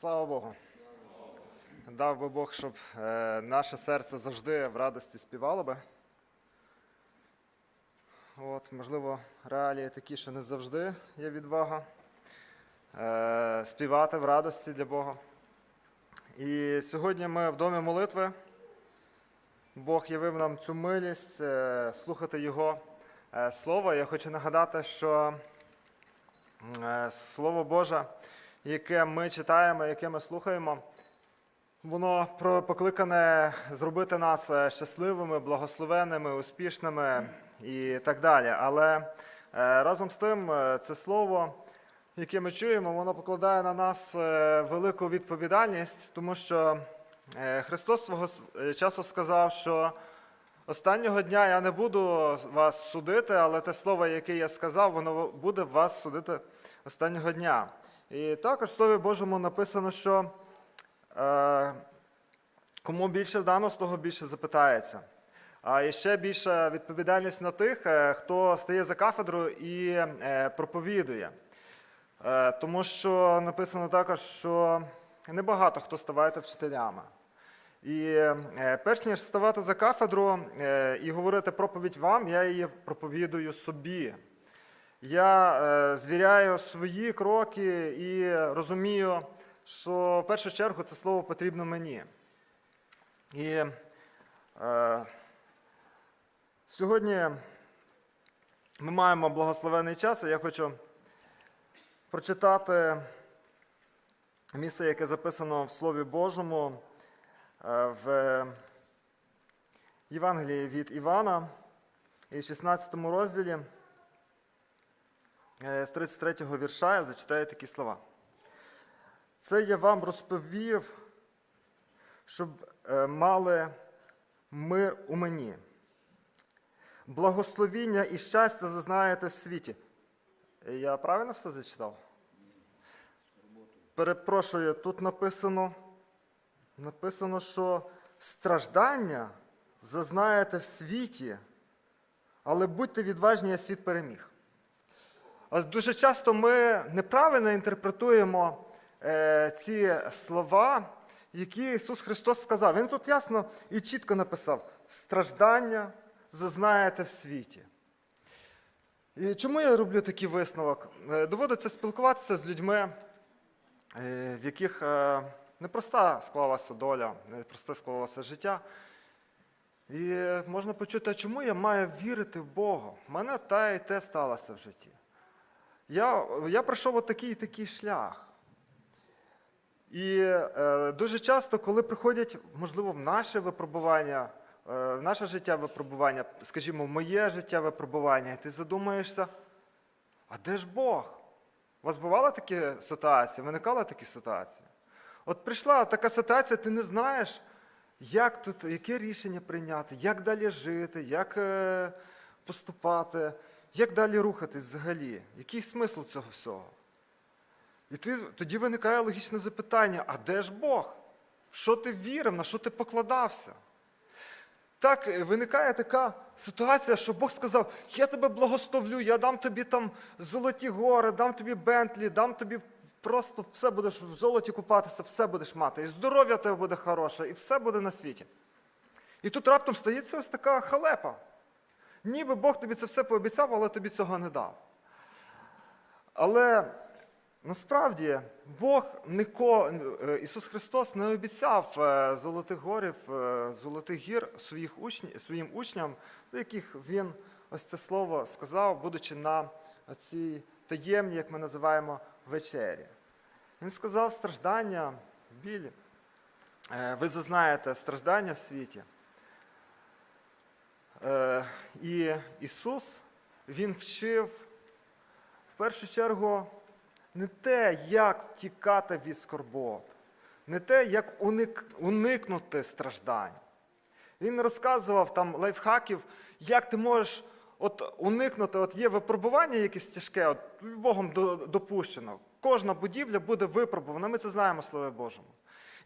Слава Богу. Дав би Бог, щоб е, наше серце завжди в радості співало би. От, можливо, реалії такі, що не завжди є відвага е, співати в радості для Бога. І сьогодні ми в домі молитви. Бог явив нам цю милість е, слухати Його е, слово. Я хочу нагадати, що е, Слово Боже, яке ми читаємо, яке ми слухаємо, воно покликане зробити нас е, щасливими, благословенними, успішними і так далі. Але е, разом з тим, е, це слово, яке ми чуємо, воно покладає на нас велику відповідальність, тому що Христос свого часу сказав, що останнього дня я не буду вас судити, але те слово, яке я сказав, воно буде вас судити останнього дня. І також в Слові Божому написано, що е, кому більше вдано, з того більше запитається. А ще більша відповідальність на тих, е, хто стає за кафедру і е, проповідує. Е, Тому що написано також, що небагато хто ставайте вчителями. І перш ніж ставати за кафедру і говорити проповідь вам, я її проповідую собі. Я е, звіряю свої кроки і розумію, що в першу чергу це слово потрібно мені. І е, сьогодні ми маємо благословений час, і я хочу прочитати місце, яке записано в Слові Божому е, в Євангелії від Івана і в 16 розділі з 33 вірша я зачитаю такі слова. Це я вам розповів, щоб е, мали мир у мені. Благословіння і щастя зазнаєте в світі. Я правильно все зачитав? Перепрошую, тут написано, написано, що страждання зазнаєте в світі, але будьте відважні, а світ переміг. Ось дуже часто ми неправильно інтерпретуємо е, ці слова, які Ісус Христос сказав. Він тут ясно і чітко написав: страждання зазнаєте в світі. І чому я роблю такий висновок? Е, Доводиться спілкуватися з людьми, е, в яких е, непроста склалася доля, непросте склалося життя. І можна почути, а чому я маю вірити в Бога? У мене те і те сталося в житті. Я, я пройшов отакий і такий шлях. І е, дуже часто, коли приходять, можливо, в наше випробування, е, в наше життя випробування, скажімо, в моє життя випробування, і ти задумаєшся, а де ж Бог? У вас бували такі ситуації? Виникали такі ситуації? От прийшла така ситуація, ти не знаєш, як тут, яке рішення прийняти, як далі жити, як е, поступати, як далі рухатись взагалі, який смисл цього всього? І ти, тоді виникає логічне запитання: а де ж Бог? Що ти вірив, на що ти покладався? Так е, виникає така ситуація, що Бог сказав: я тебе благословлю, я дам тобі там золоті гори, дам тобі Бентлі, дам тобі просто все будеш в золоті купатися, все будеш мати. І здоров'я тебе буде хороше, і все буде на світі. І тут раптом стається ось така халепа. Ніби Бог тобі це все пообіцяв, але тобі цього не дав. Але насправді Бог ніко, е, Ісус Христос не обіцяв е, золотих горів, е, золотих гір своїх учні, своїм учням, до яких Він ось це слово сказав, будучи на цій таємній, як ми називаємо, вечері. Він сказав страждання, біль. Ви зазнаєте страждання в світі. Е, І Ісус, Він вчив в першу чергу не те, як втікати від скорбот, не те, як уник, уникнути страждань. Він розказував там лайфхаків, як ти можеш от уникнути, от є випробування якесь тяжке, от Богом допущено. Кожна будівля буде випробувана, ми це знаємо в Слові Божому.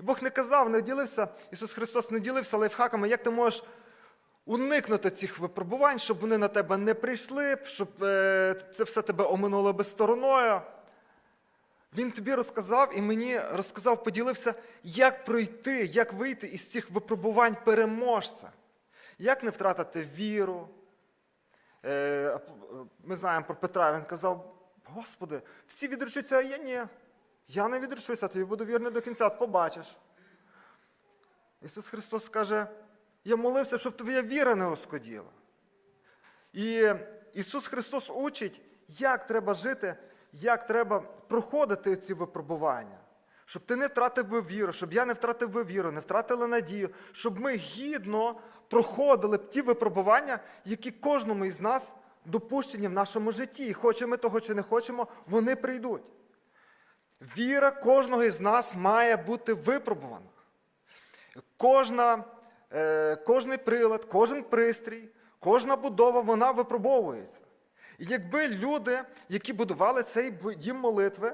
І Бог не казав, не ділився, Ісус Христос не ділився лайфхаками, як ти можеш уникнути цих випробувань, щоб вони на тебе не прийшли, щоб е, це все тебе оминуло без стороною. Він тобі розказав і мені розказав, поділився, як пройти, як вийти із цих випробувань переможця, як не втратити віру. Е, Ми знаємо про Петра, він казав: Господи, всі відречуться, а я ні. Я не відречуся, тобі буду вірний до кінця, побачиш. Ісус Христос каже, я молився, щоб твоя віра не оскоділа. І Ісус Христос учить, як треба жити, як треба проходити ці випробування. Щоб ти не втратив би віру, щоб я не втратив би віру, не втратили надію, щоб ми гідно проходили б ті випробування, які кожному із нас допущені в нашому житті. І хочемо ми того чи не хочемо, вони прийдуть. Віра кожного із нас має бути випробувана. Кожна, кожний прилад, кожен пристрій, кожна будова, вона випробовується. І якби люди, які будували цей дім молитви,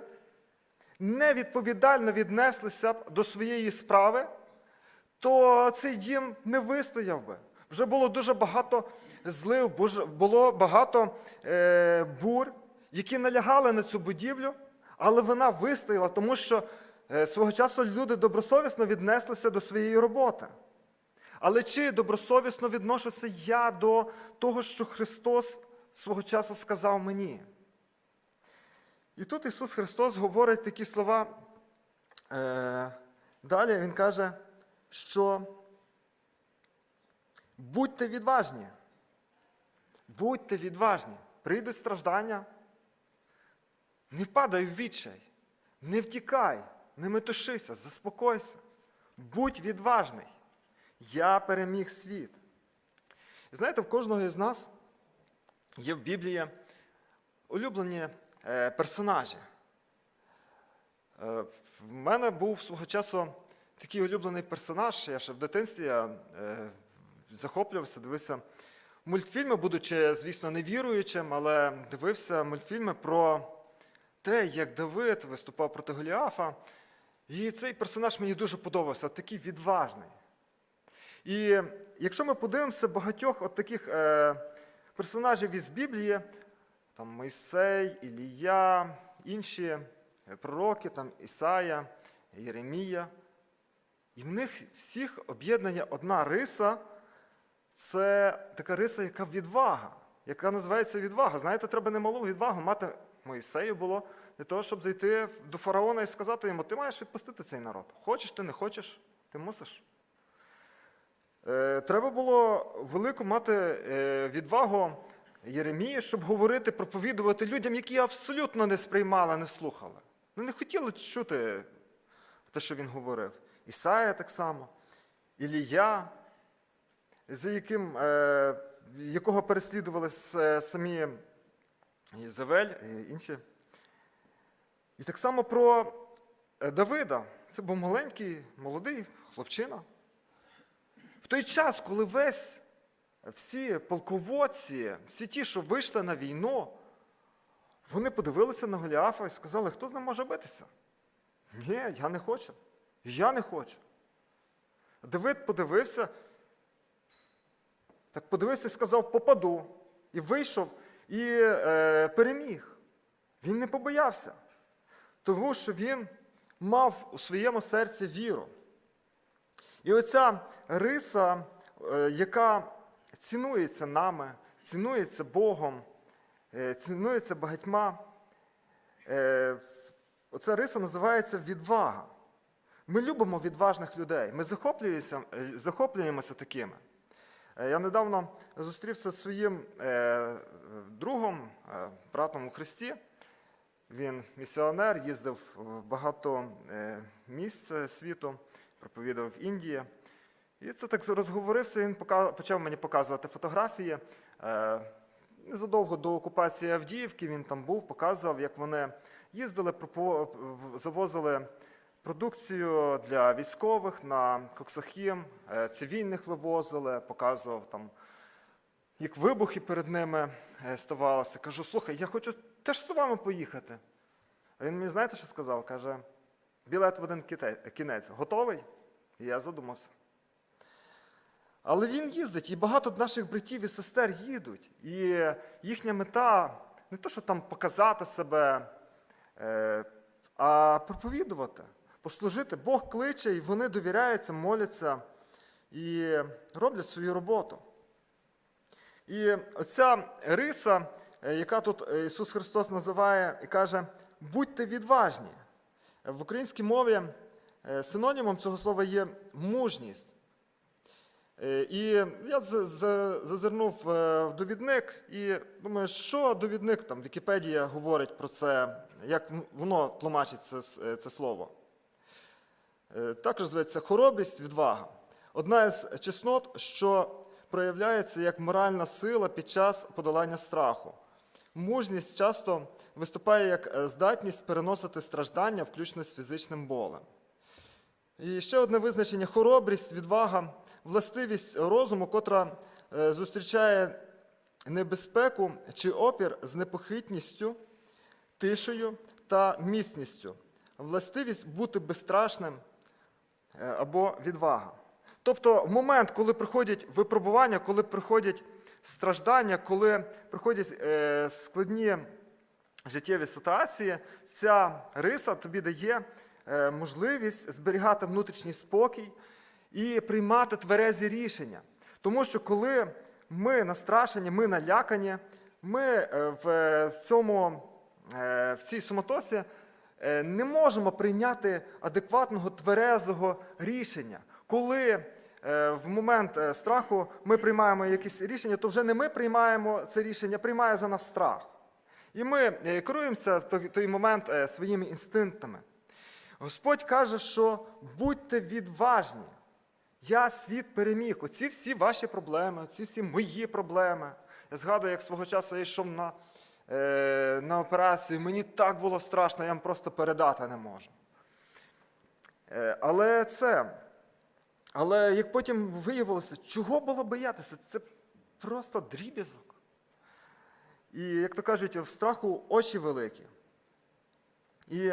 невідповідально віднеслися б до своєї справи, то цей дім не вистояв би. Вже було дуже багато злив, було багато е, бур, які налягали на цю будівлю, але вона вистояла, тому що е, свого часу люди добросовісно віднеслися до своєї роботи. Але чи добросовісно відношуся я до того, що Христос свого часу сказав мені? І тут Ісус Христос говорить такі слова. Е, далі Він каже, що будьте відважні. Будьте відважні. Прийдуть страждання. Не падай в відчай, не втікай, не метушися, заспокойся. Будь відважний. Я переміг світ. І знаєте, в кожного із нас є в Біблії улюблені е, персонажі. Е, в мене був свого часу такий улюблений персонаж. Я ще в дитинстві я, е, захоплювався, дивився мультфільми, будучи, звісно, невіруючим, але дивився мультфільми про те, як Давид виступав проти Голіафа. І цей персонаж мені дуже подобався, такий відважний. І якщо ми подивимося багатьох от таких е, персонажів із Біблії, там Мойсей, Ілія, інші е, пророки, там Ісая, Єремія, і в них всіх об'єднання одна риса це така риса, яка відвага, яка називається відвага. Знаєте, треба немалу відвагу мати Моїсею було для того, щоб зайти до фараона і сказати йому, ти маєш відпустити цей народ. Хочеш ти, не хочеш, ти мусиш. Е, Треба було велику мати е, відвагу Єремії, щоб говорити, проповідувати людям, які абсолютно не сприймали, не слухали. Ну, не хотіли чути те, що він говорив. Ісая так само, Ілія, за яким, е, якого переслідували самі Єзавель і інші. І так само про Давида. Це був маленький, молодий хлопчина. Той час, коли весь всі полководці, всі ті, що вийшли на війну, вони подивилися на Голіафа і сказали, хто з ним може битися? Ні, я не хочу. Я не хочу. Давид подивився, так подивився і сказав, попаду. І вийшов і е, переміг. Він не побоявся, тому що він мав у своєму серці віру. І оця риса, е, яка цінується нами, цінується Богом, е, цінується багатьма, е, оця риса називається відвага. Ми любимо відважних людей, ми захоплюємося, захоплюємося такими. Я недавно зустрівся зі своїм другом, братом у Христі. Він місіонер, їздив в багато місць світу, проповідав в Індії. І це так розговорився, він почав мені показувати фотографії. Е, Незадовго до окупації Авдіївки він там був, показував, як вони їздили, завозили продукцію для військових на Коксохім, е, цивільних вивозили, показував там, як вибухи перед ними е, ставалося. Кажу, слухай, я хочу теж з вами поїхати. А він мені, знаєте, що сказав? Каже, білет в один кінець. Готовий? Я задумався. Але він їздить, і багато наших братів і сестер їдуть. І їхня мета не то, що там показати себе, е, а проповідувати, послужити. Бог кличе, і вони довіряються, моляться і роблять свою роботу. І оця риса, е, яка тут е, Ісус Христос називає і каже, будьте відважні. В українській мові синонімом цього слова є мужність. Е, І я з- з- зазирнув е, в довідник і думаю, що довідник там, Вікіпедія говорить про це, як воно тлумачить це, е, це слово. Е, Також зветься хоробрість, відвага. Одна із чеснот, що проявляється як моральна сила під час подолання страху. Мужність часто виступає як е, здатність переносити страждання, включно з фізичним болем. І ще одне визначення хоробрість, відвага, властивість розуму, котра е, зустрічає небезпеку чи опір з непохитністю, тишею та міцністю. Властивість бути безстрашним е, або відвага. Тобто момент, коли приходять випробування, коли приходять страждання, коли приходять е, складні життєві ситуації, ця риса тобі дає можливість зберігати внутрішній спокій і приймати тверезі рішення. Тому що коли ми настрашені, ми налякані, ми е, в, в цьому, е, в цій суматосі е, не можемо прийняти адекватного тверезого рішення. Коли е, в момент е, страху ми приймаємо якісь рішення, то вже не ми приймаємо це рішення, приймає за нас страх. І ми е, керуємося в той, момент е, своїми інстинктами. Господь каже, що будьте відважні. Я світ переміг. Оці всі ваші проблеми, оці всі мої проблеми. Я згадую, як свого часу я йшов на, е, на операцію, мені так було страшно, я вам просто передати не можу. Е, але це. Але як потім виявилося, чого було боятися? Це просто дріб'язок. І, як то кажуть, в страху очі великі. І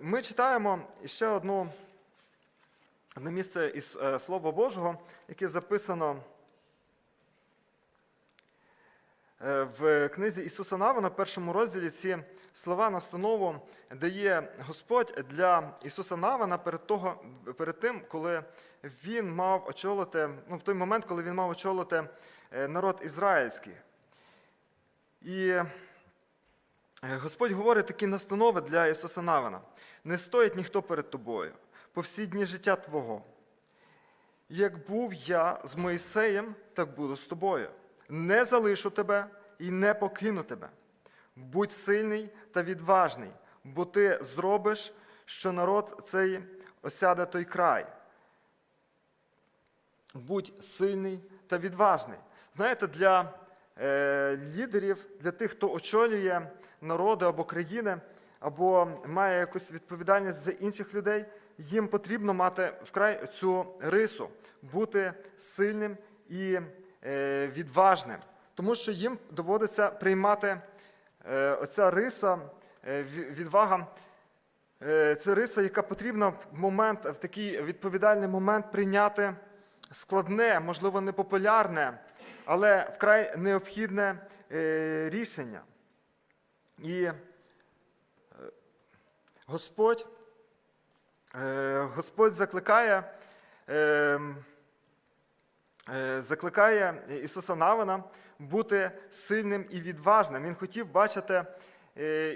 ми читаємо ще одну, одне місце із е, Слова Божого, яке записано е, в книзі Ісуса Навина, першому розділі ці слова настанову дає Господь для Ісуса Навина перед, того, перед тим, коли він мав очолити, ну, в той момент, коли він мав очолити е, народ ізраїльський. І е, Господь говорить такі настанови для Ісуса Навина. Не стоїть ніхто перед тобою по всі дні життя Твого. Як був я з Моїсеєм, так буду з тобою. Не залишу тебе і не покину тебе. Будь сильний та відважний, бо ти зробиш, що народ цей осяде той край. Будь сильний та відважний. Знаєте, для е, лідерів, для тих, хто очолює народи або країни, або має якусь відповідальність за інших людей, їм потрібно мати вкрай цю рису, бути сильним і е, відважним. Тому що їм доводиться приймати е, оця риса, е, відвага. Е, Це риса, яка потрібна в момент, в такий відповідальний момент прийняти складне, можливо, непопулярне, але вкрай необхідне е, рішення. І е, Господь, е, Господь закликає, закликає Ісуса Навина бути сильним і відважним. Він хотів бачити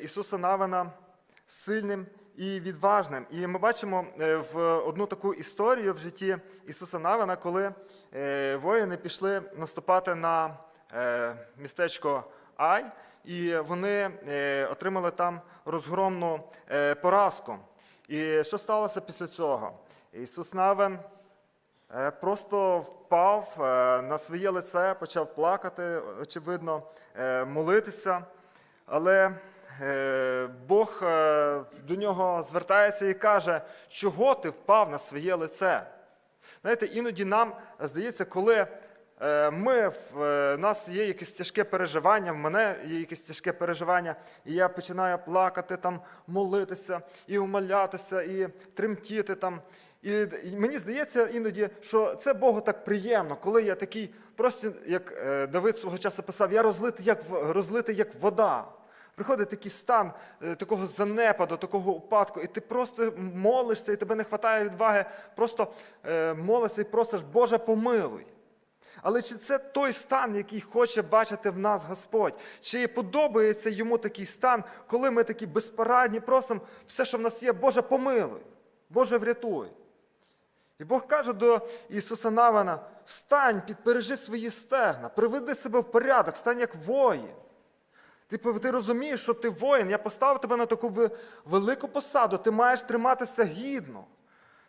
Ісуса Навина сильним і відважним. І ми бачимо е, в одну таку історію в житті Ісуса Навина, коли е, воїни пішли наступати на е, містечко Ай, і вони отримали там розгромну поразку. І що сталося після цього? Ісус Навин Просто впав на своє лице, почав плакати, очевидно, молитися. Але Бог е, до нього звертається і каже, чого ти впав на своє лице? Знаєте, іноді нам здається, коли е, ми, в е, нас є якесь тяжке переживання, в мене є якесь тяжке переживання, і я починаю плакати, там, молитися, і умолятися, і тремтіти там. І, мені здається іноді, що це Богу так приємно, коли я такий, просто як е, Давид свого часу писав, я розлитий як, розлитий як вода. Приходить такий стан е, такого занепаду, такого упадку, і ти просто молишся, і тебе не вистачає відваги, просто е, молишся і просиш, Боже, помилуй. Але чи це той стан, який хоче бачити в нас Господь? Чи подобається йому такий стан, коли ми такі безпорадні, просимо все, що в нас є, Боже, помилуй, Боже, врятуй. І Бог каже до Ісуса Навана: встань, підпережи свої стегна, приведи себе в порядок, стань як воїн. Ти, ти розумієш, що ти воїн, я поставив тебе на таку велику посаду, ти маєш триматися гідно.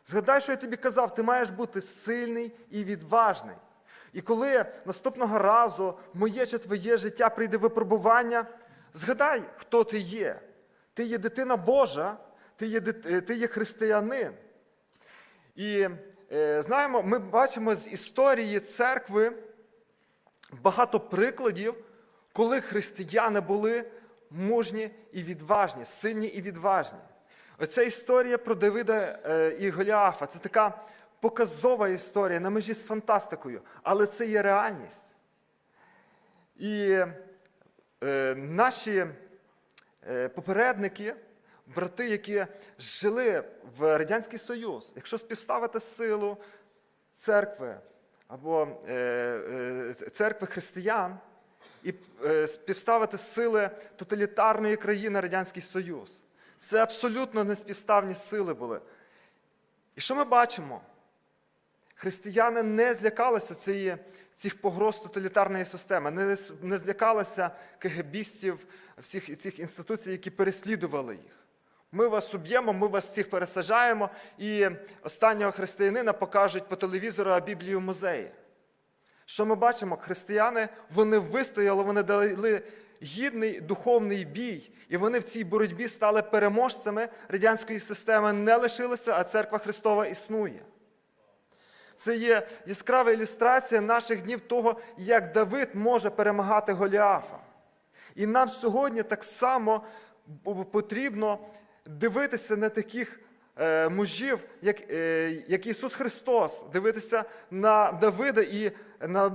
Згадай, що я тобі казав, ти маєш бути сильний і відважний. І коли наступного разу моє чи твоє життя прийде випробування, згадай, хто ти є. Ти є дитина Божа, ти є, е, ти є християнин. І е, знаємо, ми бачимо з історії церкви багато прикладів, коли християни були мужні і відважні, сильні і відважні. Оця історія про Давида е, і Голіафа це така показова історія на межі з фантастикою, але це є реальність. І е, наші е, попередники, брати, які жили в Радянський Союз, якщо співставити силу церкви або церкви християн і е, співставити сили тоталітарної країни Радянський Союз, це абсолютно неспівставні сили були. І що ми бачимо? Християни не злякалися цієї, цих погроз тоталітарної системи, не, не злякалися кегебістів, всіх цих інституцій, які переслідували їх. Ми вас уб'ємо, ми вас всіх пересаджаємо, і останнього християнина покажуть по телевізору, а Біблію в музеї. Що ми бачимо? Християни вони вистояли, вони дали гідний духовний бій, і вони в цій боротьбі стали переможцями радянської системи, не лишилися, а церква Христова існує. Це є яскрава ілюстрація наших днів того, як Давид може перемагати Голіафа. І нам сьогодні так само потрібно дивитися на таких мужів, як, е, як Ісус Христос, дивитися на Давида і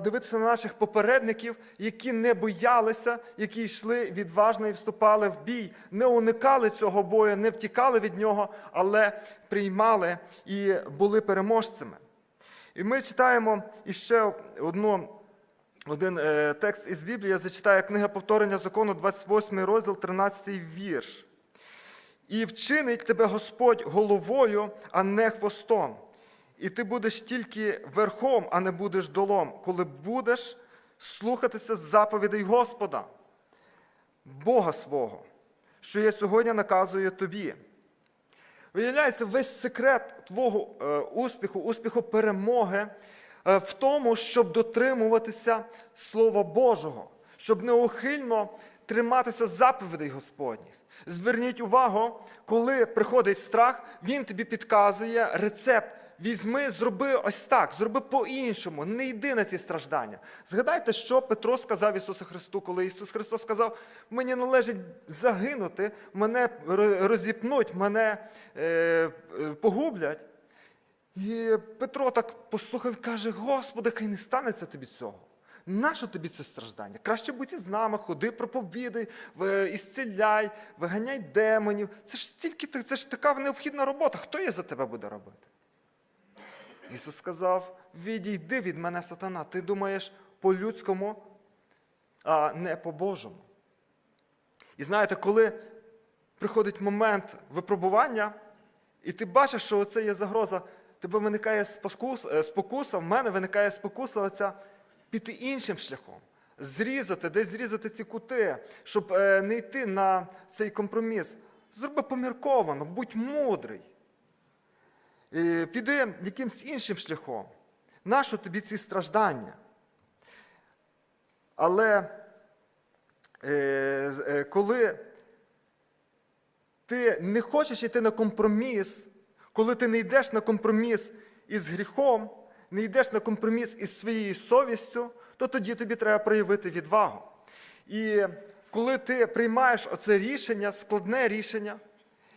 дивитися на наших попередників, які не боялися, які йшли відважно і вступали в бій, не уникали цього бою, не втікали від нього, але приймали і були переможцями. І ми читаємо іще одну, один е, текст із Біблії, я зачитаю книга повторення закону, 28 розділ, 13 вірш. І вчинить тебе Господь головою, а не хвостом. І ти будеш тільки верхом, а не будеш долом, коли будеш слухатися заповідей Господа, Бога свого, що я сьогодні наказую тобі. Виявляється, весь секрет твого е, успіху, успіху перемоги е, в тому, щоб дотримуватися Слова Божого, щоб неухильно триматися заповідей Господніх. Зверніть увагу, коли приходить страх, він тобі підказує рецепт. Візьми, зроби ось так, зроби по-іншому, не йди на ці страждання. Згадайте, що Петро сказав Ісусу Христу, коли Ісус Христос сказав: мені належить загинути, мене розіпнуть, мене е, е, погублять. І Петро так послухав і каже: Господи, хай не станеться тобі цього. Нащо тобі це страждання? Краще будь із нами, ходи, проповідай, ісціляй, виганяй демонів. Це ж тільки це ж така необхідна робота. Хто її за тебе буде робити? Ісус сказав: відійди від мене, сатана. Ти думаєш по-людському, а не по-божому. І знаєте, коли приходить момент випробування, і ти бачиш, що це є загроза, тебе виникає е, спокуса, в мене виникає спокуса оця піти іншим шляхом, зрізати, десь зрізати ці кути, щоб е, не йти на цей компроміс. Зроби помірковано, будь мудрий. Е, Піди якимсь іншим шляхом. Нащо тобі ці страждання? Але е, е, коли ти не хочеш йти на компроміс, коли ти не йдеш на компроміс із гріхом, не йдеш на компроміс із своєю совістю, то тоді тобі треба проявити відвагу. І коли ти приймаєш оце рішення, складне рішення,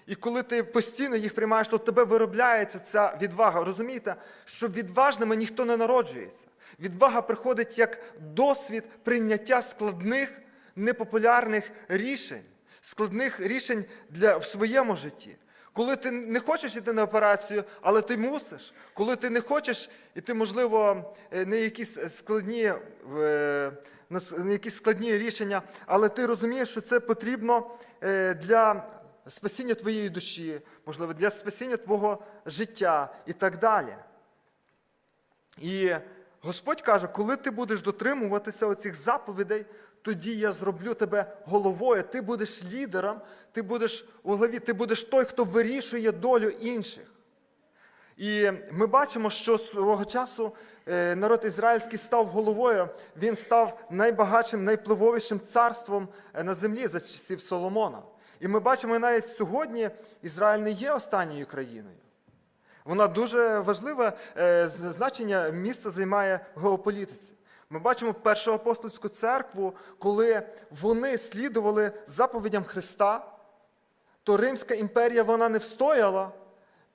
і коли ти постійно їх приймаєш, то в тебе виробляється ця відвага. Розумієте, що відважними ніхто не народжується. Відвага приходить як досвід прийняття складних, непопулярних рішень. складних рішень для, в своєму житті. Коли ти не хочеш йти на операцію, але ти мусиш. Коли ти не хочеш іти, можливо, е, на якісь складні, е, на якісь складні рішення, але ти розумієш, що це потрібно е, для спасіння твоєї душі, можливо, для спасіння твого життя і так далі. І Господь каже, коли ти будеш дотримуватися оцих заповідей, тоді я зроблю тебе головою, ти будеш лідером, ти будеш у главі, ти будеш той, хто вирішує долю інших. І ми бачимо, що свого часу е, народ ізраїльський став головою, він став найбагатшим, найвпливовішим царством е, на землі за часів Соломона. І ми бачимо навіть сьогодні Ізраїль не є останньою країною. Вона дуже важливе значення місце займає в геополітиці. Ми бачимо першу апостольську церкву, коли вони слідували заповідям Христа, то Римська імперія вона не встояла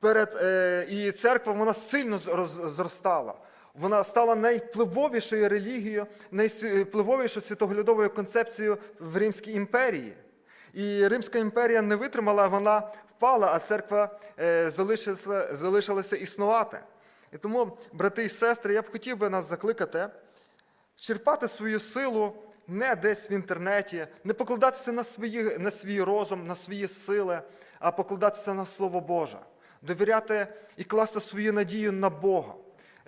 перед е, і церква вона сильно зростала. Вона стала найвпливовішою релігією, найвпливовішою світоглядовою концепцією в Римській імперії. І Римська імперія не витримала, вона впала, а церква е, залишилася, залишилася існувати. І тому, брати і сестри, я б хотів би нас закликати черпати свою силу не десь в інтернеті, не покладатися на, свої, на свій розум, на свої сили, а покладатися на Слово Боже, довіряти і класти свою надію на Бога,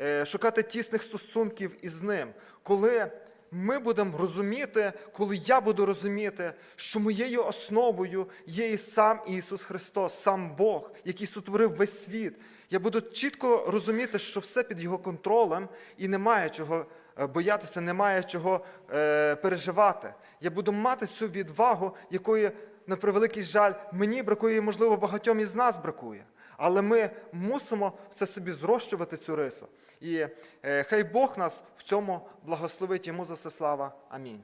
е, шукати тісних стосунків із Ним. Коли ми будемо розуміти, коли я буду розуміти, що моєю основою є і сам Ісус Христос, сам Бог, який сотворив весь світ. Я буду чітко розуміти, що все під Його контролем і немає чого боятися, немає чого е, переживати. Я буду мати цю відвагу, якої, на превеликий жаль, мені бракує, і, можливо, багатьом із нас бракує. Але ми мусимо це собі зрощувати цю рису. І е, хай Бог нас в цьому благословить йому за все слава. Амінь.